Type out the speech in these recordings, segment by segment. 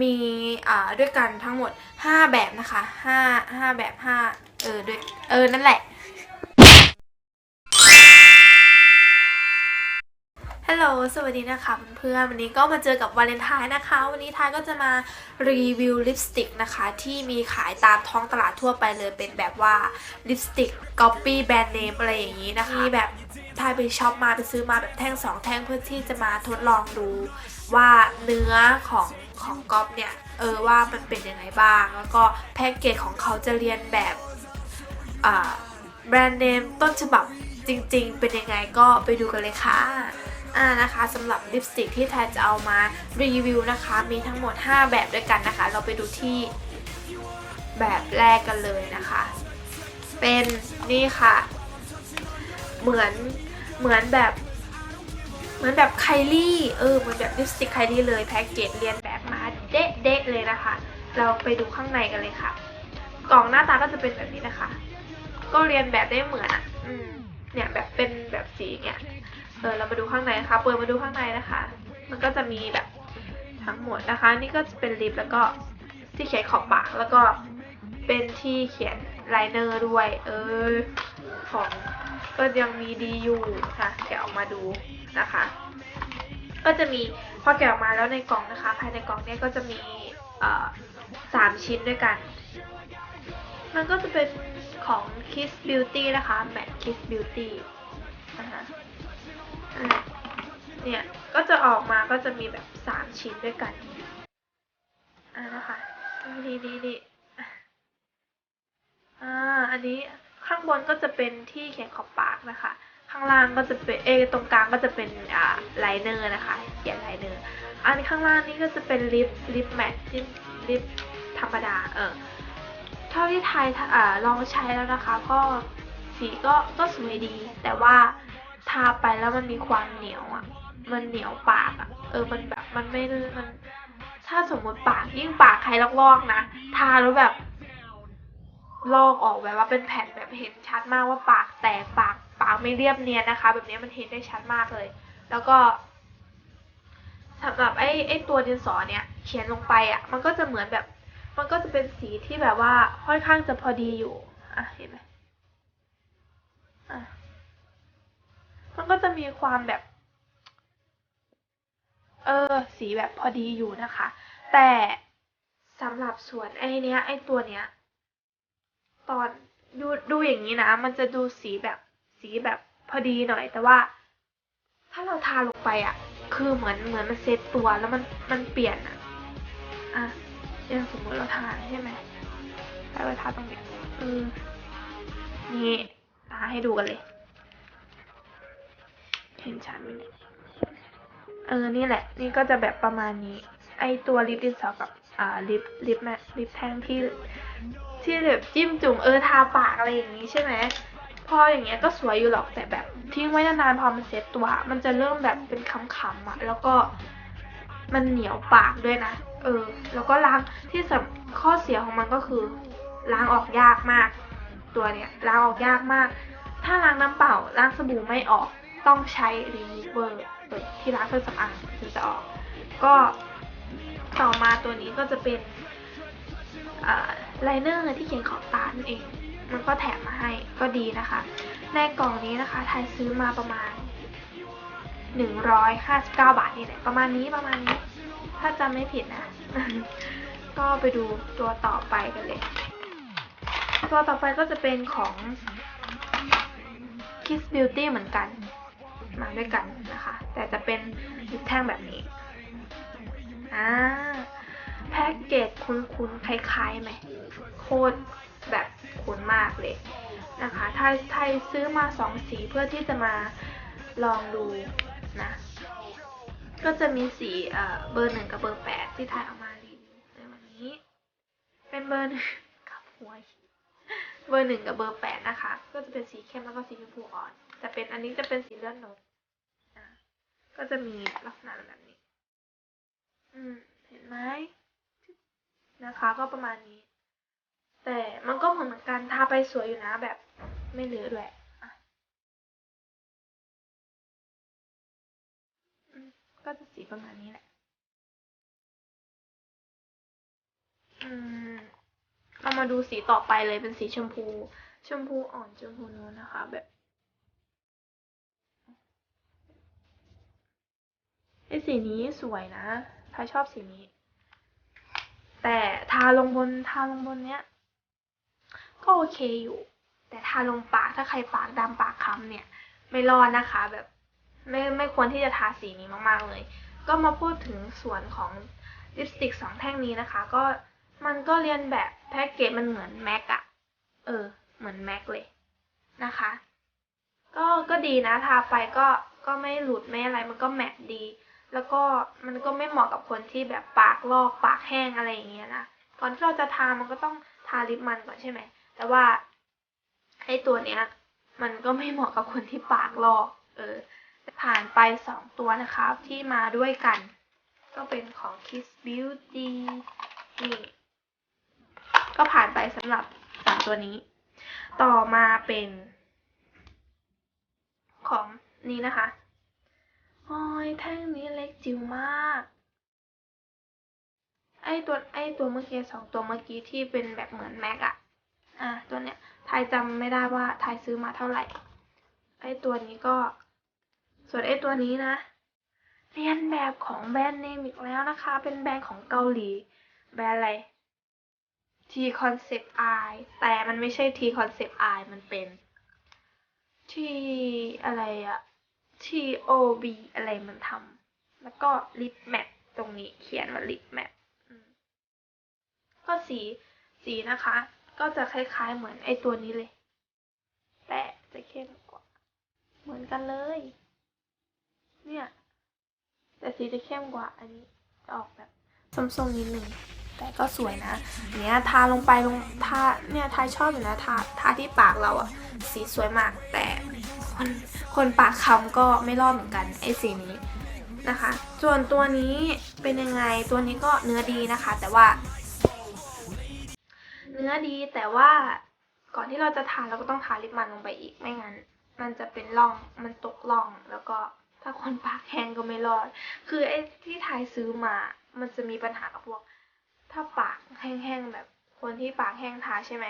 มีอ่าด้วยกันทั้งหมด 5 แบบนะคะ 5 5 แบบ 5 เออด้วยเออ นั่นแหละ ฮัลโหล สวัสดีนะคะเพื่อนๆวันนี้ก็มาเจอกับวาเลนไทน์นะคะ วันนี้ทายก็จะมารีวิวลิปสติกนะคะ ที่มีขายตามท้องตลาดทั่วไปเลยเป็นแบบว่าลิปสติกก๊อปปี้แบรนด์เนมอะไรอย่างนี้นะคะมีแบบทายไปช็อปมาไปซื้อมาแบบแท่งสองแท่งเพื่อที่จะมาทดลองดูว่าเนื้อของ ของก๊อปเนี่ยเออว่ามันเป็นยังไงบ้าง แล้วก็แพ็กเกจของเขาจะเรียนแบบแบรนด์เนมต้นฉบับจริง ๆ เป็นยังไงก็ไปดูกันเลยค่ะอ่านะคะสำหรับลิปสติกที่แทนจะเอามารีวิวนะคะ มีทั้งหมด 5 แบบด้วยกันนะคะ เราไปดูที่แบบแรกกันเลยนะคะ เป็นนี่ค่ะ เหมือนเหมือนแบบ เหมือนแบบไคลี่เออเหมือนแบบลิปสติกไคลี่เลยแพ็กเกจเรียน เด๊ะเดะเลยนะคะ เราไปดูข้างในกันเลยค่ะ กล่องหน้าตาก็จะเป็นแบบนี้นะคะ ก็เรียนแบบได้เหมือนอะอืมเนี่ยแบบเป็นแบบสีเนี่ยเออเรามาดูข้างในนะคะ เปิดมาดูข้างในนะคะ มันก็จะมีแบบทั้งหมดนะคะ นี่ก็จะเป็นลิปแล้วก็ที่เขียนขอบปากแล้วก็เป็นที่เขียนไลเนอร์ด้วย เออ ของก็ยังมีดีอยู่ค่ะแกะออกมาดูนะคะ ก็จะมี พอแกะออกมาแล้วในกล่องนะคะ ภายในกล่องเนี่ยก็จะมีสามชิ้นด้วยกัน มันก็จะเป็นของ Kiss Beauty นะคะ Matte Kiss Beauty นะคะเนี่ย ก็จะออกมาก็จะมีแบบสามชิ้นด้วยกัน อ่านะคะนี่นี่นี่อ่า อันนี้ข้างบนก็จะเป็นที่เขียนขอบปากนะคะ ข้างล่างก็จะเป็นเอตรงกลางก็จะเป็นอ่าไลเนอร์นะคะเขียนไลเนอร์อันข้างล่างนี่ก็จะเป็นลิปลิปแมทลิปลิปธรรมดาเออเท่าที่ไทยอ่าลองใช้แล้วนะคะ ก็สีก็ก็สวยดี แต่ว่าทาไปแล้วมันมีความเหนียวอะ มันเหนียวปากอะ เออมันแบบมันไม่มัน ถ้าสมมติปากยิ่งปากใครลอกๆนะทาแล้วแบบลอกออกแบบว่าเป็นแผ่นแบบเห็นชัดมากว่าปากแตกปากากไม่เรียบเนียนนะคะ แบบนี้มันเห็นได้ชัดมากเลย แล้วก็สำหรับไอ้ไอ้ตัวดินสอเนี่ย เขียนลงไปอะ มันก็จะเหมือนแบบ มันก็จะเป็นสีที่แบบว่าค่อนข้างจะพอดีอยู่อะเห็นไหมอะมันก็จะมีความแบบ เออ สีแบบพอดีอยู่นะคะ แต่สำหรับส่วนไอ้เนี้ย ไอ้ตัวเนี้ย ตอนดูดูอย่างนี้นะ มันจะดูสีแบบ สีแบบพอดีหน่อยแต่ว่า ถ้าเราทาลงไปอะ คือเหมือนเหมือนมันเซตตัวแล้วมันมันเปลี่ยนอะอะอย่างสมมติเราทาใช่ไหมถ้าเราทาตรงเนี้ยเออนี่ทาให้ดูกันเลย เห็นชัดไหมเนี่ยเออ นี่แหละ นี่ก็จะแบบประมาณนี้ ไอตัวลิปดินสอกับ อ่า ลิป ลิปแมลิปแท่งที่ ที่แบบจิ้มจุ่ม เออ ทาปากอะไรอย่างนี้ใช่ไหม ออย่างเงี้ยก็สวยอยู่หรอกแต่แบบทิ้งไว้นานๆพอมันเซ็ตตัว มันจะเริ่มแบบเป็นคำๆอะแล้วก็มันเหนียวปากด้วยนะ เออ แล้วก็ล้างที่สำข้อเสียของมันก็คือ ล้างออกยากมาก ตัวเนี้ยล้างออกยากมาก ถ้าล้างน้ำเปล่าล้างสบู่ไม่ออกต้องใช้รีมูเวอร์ที่ล้างเครื่องสำอางถึงจะออก ก็ต่อมาตัวนี้ก็จะเป็นไลเนอร์ที่เขียนขอบตานั่นเอง มันก็แถมมาให้ก็ดีนะคะ ในกล่องนี้นะคะไทยซื้อมาประมาณหนึ่งร้อยห้าสิบเก้าบาทนี่แหละประมาณนี้ประมาณนี้ ถ้าจำไม่ผิดนะ ก็ไปดูตัวต่อไปกันเลย ตัวต่อไปก็จะเป็นของ Kiss Beauty เหมือนกัน มาด้วยกันนะคะ แต่จะเป็นลิปแท่งแบบนี้อ่าแพ็กเกจคุ้นๆคล้ายๆไหมโคตร คุ้นมากเลยนะคะไทยไทยซื้อมาสองสีเพื่อที่จะมาลองดูนะ ก็จะมีสีเบอร์หนึ่งกับเบอร์แปดที่ไทยเอามารีวิวในวันนี้ เป็นเบอร์หนึ่งกับหัวเบอร์หนึ่งกับเบอร์แปดนะคะ ก็จะเป็นสีเข้มแล้วก็สีชมพูอ่อนแต่เป็นอันนี้จะเป็นสีเลือดนกอะก็จะมีลักษณะแบบนี้ อืม เห็นไหมนะคะ ก็ประมาณนี้ แต่มันก็เหมือนกันทาไปสวยอยู่นะแบบไม่เหลือด้วยอะอืมก็จะสีประมาณนี้แหละ อืมเรามาดูสีต่อไปเลยเป็นสีชมพู ชมพูอ่อนชมพูนูนนะคะ แบบไอสีนี้สวยนะพายชอบสีนี้ แต่ทาลงบนทาลงบนเนี้ย ก็โอเคอยู่ แต่ทาลงปากถ้าใครปากดำปากค้ำเนี่ย ไม่รอดนะคะ แบบไม่ไม่ควรที่จะทาสีนี้มากๆเลย ก็มาพูดถึงส่วนของลิปสติกสองแท่งนี้นะคะ ก็มันก็เรียนแบบแพ็กเกจมันเหมือนแม็กอะเออ เหมือนแม็กเลยนะคะ ก็ก็ดีนะทาไปก็ก็ไม่หลุดไม่อะไรมันก็แมทดี แล้วก็มันก็ไม่เหมาะกับคนที่แบบปากลอกปากแห้งอะไรอย่างเงี้ยนะก่อนที่เราจะทามันก็ต้องทาลิปมันก่อนใช่ไหม แต่ว่าไอ้ตัวเนี้ย มันก็ไม่เหมาะกับคนที่ปากลอกเออ ผ่านไปสองตัวนะคะที่มาด้วยกัน ก็เป็นของ Kiss Beauty นี่ก็ผ่านไปสำหรับสามตัวนี้ ต่อมาเป็น ของนี้นะคะโอ้ยแท่งนี้เล็กจิ๋วมาก ไอตัวไอตัวเมื่อกี้สองตัวเมื่อกี้ที่เป็นแบบเหมือนแม็กอะ อะตัวเนี้ยไทยจำไม่ได้ว่าไทยซื้อมาเท่าไหร่ ไอตัวนี้ก็ ส่วนไอตัวนี้นะ เรียนแบบของแบรนด์เนมอีกแล้วนะคะ เป็นแบรนด์ของเกาหลี แบรนด์อะไร T Concept I แต่มันไม่ใช่ T Concept I มันเป็น T อะไรอะ T O B อะไรมันทำแล้วก็ Lip Matte ตรงนี้เขียนว่า Lip Matte ก็สีสีนะคะ ก็จะคล้ายๆเหมือนไอตัวนี้เลยแต่จะเข้มกว่า เหมือนกันเลย เนี่ย แต่สีจะเข้มกว่าอันนี้จะออกแบบส้มๆนิดหนึ่งแต่ก็สวยนะเนี้ยทาลงไปลงทาเนี่ยทายชอบอยู่นะทาทาที่ปากเราอะสีสวยมาก แต่คนคนปากคำก็ไม่รอดเหมือนกันไอสีนี้นะคะ ส่วนตัวนี้เป็นยังไงตัวนี้ก็เนื้อดีนะคะ แต่ว่า เนื้อดีแต่ว่าก่อนที่เราจะทาเราก็ต้องทาลิปมันลงไปอีกไม่งั้น มันจะเป็นร่องมันตกร่องแล้วก็ถ้าคนปากแห้งก็ไม่รอด คือไอ้ที่ทายซื้อมา มันจะมีปัญหาพวก ถ้าปากแห้งๆแบบคนที่ปากแห้งทาใช่ไหม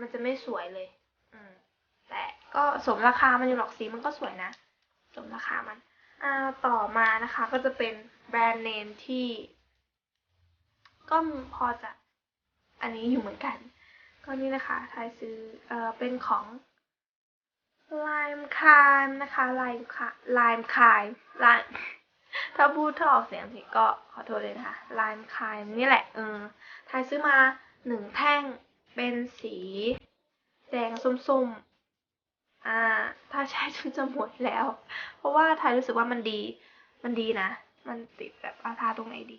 มันจะไม่สวยเลย อืม แต่ก็สมราคามันอยู่หรอกสีมันก็สวยนะ สมราคามัน อ่า ต่อมานะคะ ก็จะเป็นแบรนด์เนมที่ ก็พอจะ อันนี้อยู่เหมือนกัน ก็นี่นะคะทายซื้อเอ่อเป็นของ Lime Crime นะคะ Lime Crime Lime Crime Lime ถ้าพูดถ้าออกเสียงผิดก็ขอโทษเลยนะคะ Lime Crime นี่แหละเออทายซื้อมาหนึ่งแท่งเป็นสีแดงส้มๆ อ่า ถ้าใช้จนจะหมดแล้ว เพราะว่าทายรู้สึกว่ามันดี มันดีนะ มันติดแบบอาทาตรงไหนดี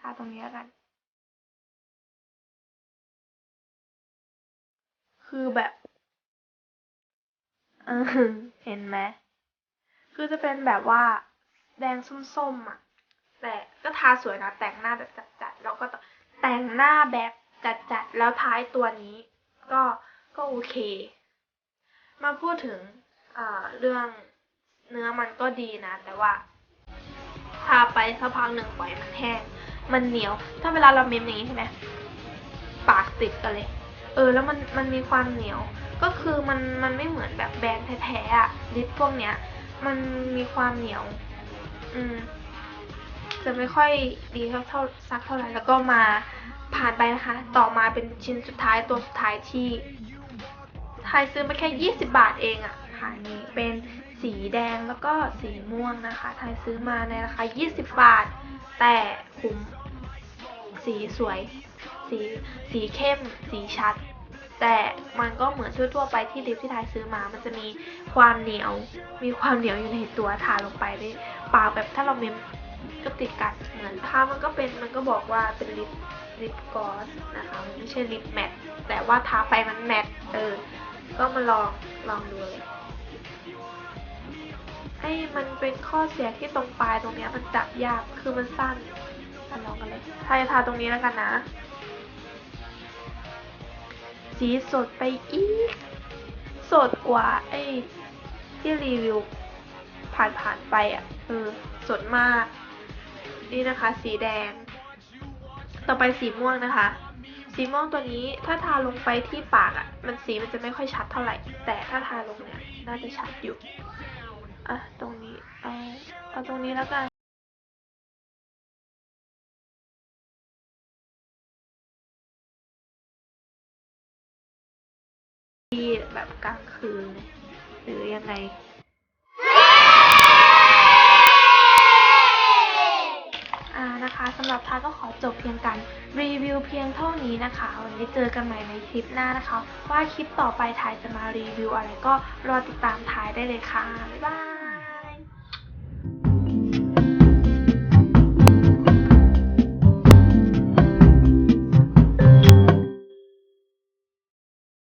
ทาตรงนี้แล้วกัน คือแบบเห็นไหมคือจะเป็นแบบว่าแดงส้มๆอะ แต่ก็ทาสวยนะ แต่งหน้าแบบจัดๆแล้วก็แต่งหน้าแบบจัดๆแล้วท้ายตัวนี้ ก็ก็โอเค มาพูดถึงเรื่องเนื้อมันก็ดีนะ แต่ว่าทาไปสักพักหนึ่งปล่อยมันแห้ง มันเหนียว ถ้าเวลาเราเมมอย่างนี้ใช่ไหมปากติดกันเลย เออแล้วมันมันมีความเหนียว ก็คือมันมันไม่เหมือนแบบแบรนด์แท้ๆอะลิปพวกเนี้ย มันมีความเหนียว อืมจะไม่ค่อยดีเท่าเท่าสักเท่าไหร่แล้วก็มาผ่านไปนะคะ ต่อมาเป็นชิ้นสุดท้ายตัวสุดท้ายที่ทายซื้อมาแค่ 20 บาทเองอะค่ะนี่เป็นสีแดงแล้วก็สีม่วงนะคะทายซื้อมาในราคา 20 บาท แต่คุ้มสีสวย สีสีเข้ม สีชัด แต่มันก็เหมือนทั่วไปที่ลิปที่ทายซื้อมา มันจะมีความเหนียว มีความเหนียวอยู่ในตัวทาลงไปได้ปากแบบถ้าเราเมมก็ติดกันเหมือนภามันก็เป็นมันก็บอกว่าเป็นลิปลิปกลอสนะคะมันไม่ใช่ลิปแมทแต่ว่าทาไปมันแมทเออ ก็มาลองลองดูเลยให้มันเป็นข้อเสียที่ตรงปลายตรงเนี้ยมันจับยาก คือมันสั้นมาลองกันเลยทาจะทาตรงนี้แล้วกันนะ สีสดไปอีก สดกว่าไอ้ที่รีวิวผ่านๆไปอะเออสดมาก นี่นะคะ สีแดง ต่อไปสีม่วงนะคะ สีม่วงตัวนี้ถ้าทาลงไปที่ปากอะ่ะ มันสีมันจะไม่ค่อยชัดเท่าไหร่ แต่ถ้าทาลงเนี่ยน่าจะชัดอยู่ อะ ตรงนี้ เอาเอาตรงนี้แล้วกัน คือหรือยังไงนะคะสำหรับทายก็ขอจบเพียงการรีวิวเพียงเท่านี้นะคะ วันนี้เจอกันใหม่ในคลิปหน้านะคะ ว่าคลิปต่อไปทายจะมารีวิวอะไรก็รอติดตามทายได้เลยค่ะ บ๊ายบาย